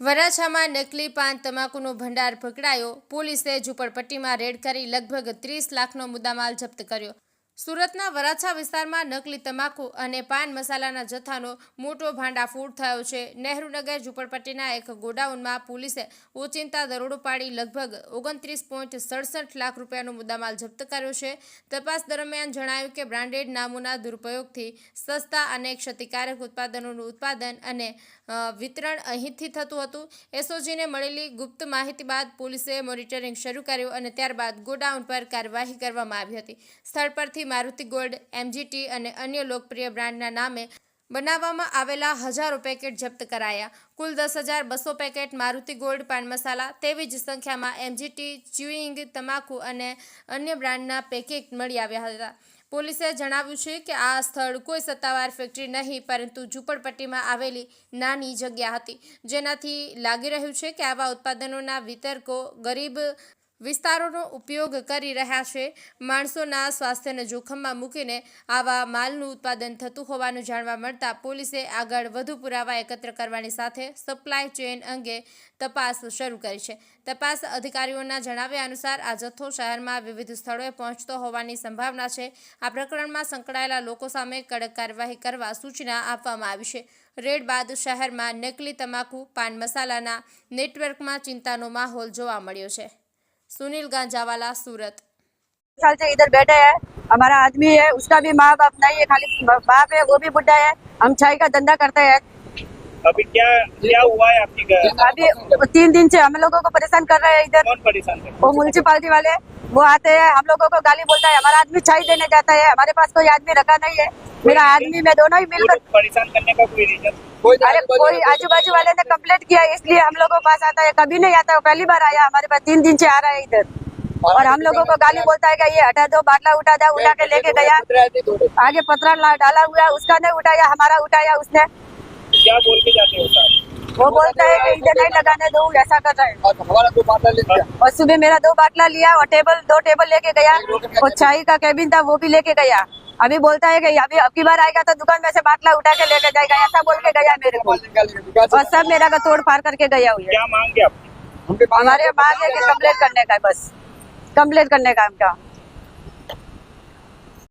વરાછામાં નકલી પાન તમાકુનો ભંડાર પકડાયો પોલીસે ઝૂંપડપટ્ટીમાં રેડ કરી લગભગ ત્રીસ લાખનો મુદ્દામાલ જપ્ત કર્યો. સુરતના વરાછા વિસ્તારમાં નકલી તમાકુ અને પાન મસાલાના જથ્થાનો મોટો ભાંડાફોડ થયો છે. નહેરુનગર ઝુંપડપટ્ટીના એક ગોડાઉનમાં પોલીસે ઓચિંતા દરોડો પાડી લગભગ ઓગણત્રીસ પોઈન્ટ સડસઠ લાખ રૂપિયાનો મુદ્દામાલ જપ્ત કર્યો છે. તપાસ દરમિયાન જણાયું કે બ્રાન્ડેડ નામોના દુરુપયોગથી સસ્તા અને ક્ષતિકારક ઉત્પાદનોનું ઉત્પાદન અને વિતરણ અહીંથી થતું હતું. એસઓજીને મળેલી ગુપ્ત માહિતી બાદ પોલીસે મોનિટરિંગ શરૂ કર્યું અને ત્યારબાદ ગોડાઉન પર કાર્યવાહી કરવામાં આવી હતી. સ્થળ પરથી મારુતિ ગોલ્ડ એમજીટી અને અન્ય લોકપ્રિય બ્રાન્ડના નામે બનાવવામાં આવેલા હજારો પેકેટ જપ્ત કરાયા. કુલ દસ હજાર બસો પેકેટ મારુતિ ગોલ્ડ પાન મસાલા, તેવી જ સંખ્યામાં એમજીટી ચ્યુઇંગ તમાકુ અને અન્ય બ્રાન્ડના પેકેટ મળી આવ્યા હતા. પોલીસે જણાવ્યું છે કે આ સ્થળ કોઈ સત્તાવાર ફેક્ટરી નહીં, પરંતુ ઝૂંપડપટ્ટીમાં આવેલી નાની જગ્યા હતી. જેનાથી લાગી રહ્યું છે કે આવા ઉત્પાદનોના વિતરકો ગરીબ વિસ્તારોનો ઉપયોગ કરી રહ્યા છે. માણસોના સ્વાસ્થ્યને જોખમમાં મૂકીને આવા માલનું ઉત્પાદન થતું હોવાનું જાણવા મળતા પોલીસે આગળ વધુ પુરાવા એકત્ર કરવાની સાથે સપ્લાય ચેઇન અંગે તપાસ શરૂ કરી છે. તપાસ અધિકારીઓના જણાવ્યા અનુસાર આ જથ્થો શહેરમાં વિવિધ સ્થળોએ પહોંચતો હોવાની સંભાવના છે. આ પ્રકરણમાં સંકળાયેલા લોકો સામે કડક કાર્યવાહી કરવા સૂચના આપવામાં આવી છે. રેડ બાદ શહેરમાં નકલી તમાકુ, પાન મસાલાના નેટવર્કમાં ચિંતાનો માહોલ જોવા મળ્યો છે. सुनील गांजावाला सूरत साल से इधर बैठे हैं हमारा आदमी है उसका भी माँ बाप नहीं है खाली बाप है वो भी बुढ़ा है हम चाय का धंधा करते हैं अभी क्या क्या हुआ है आपकी अभी तीन दिन से हम लोगों को परेशान कर रहे हैं इधर। कौन परेशान है? वो म्यूनसिपालिटी वाले वो आते हैं हम लोगों को गाली बोलता है हमारा आदमी चाय देने जाता है हमारे पास कोई आदमी रखा नहीं है मेरा आदमी में दोनों ही मिलकर परेशान करने का कोई रीजन अरे कोई आजू बाजू वाले ने कम्प्लेट किया इसलिए हम लोगों के पास आता है कभी नहीं आता है पहली बार आया हमारे पास तीन दिन से आ रहा है इधर। और हम लोगों को गाली बोलता है कि ये हटा दो बाटला उठा दो उठा के लेके गया। आगे पतरा डाला हुआ है उसका नहीं उठाया हमारा उठाया उसने। क्या बोल के जाते हो साहब वो बोलता है कि इधर नहीं लगाने दो ऐसा कर रहे हैं। हमारा दो बाटला ले लिया। और सुबह मेरा दो बाटला लिया और टेबल दो टेबल लेके गया। और चाय का केबिन था वो भी लेके गया। अभी बोलता है कि अभी अब की बार आएगा तो दुकान में से बाटला उठा के लेके जाएगा ऐसा बोल के गया मेरे को। और सब मेरा का तोड़ फाड़ करके गया हुआ क्या मांगे आप? हमारे मांग है कि कंप्लेंट करने का बस। कंप्लेंट करने का हमका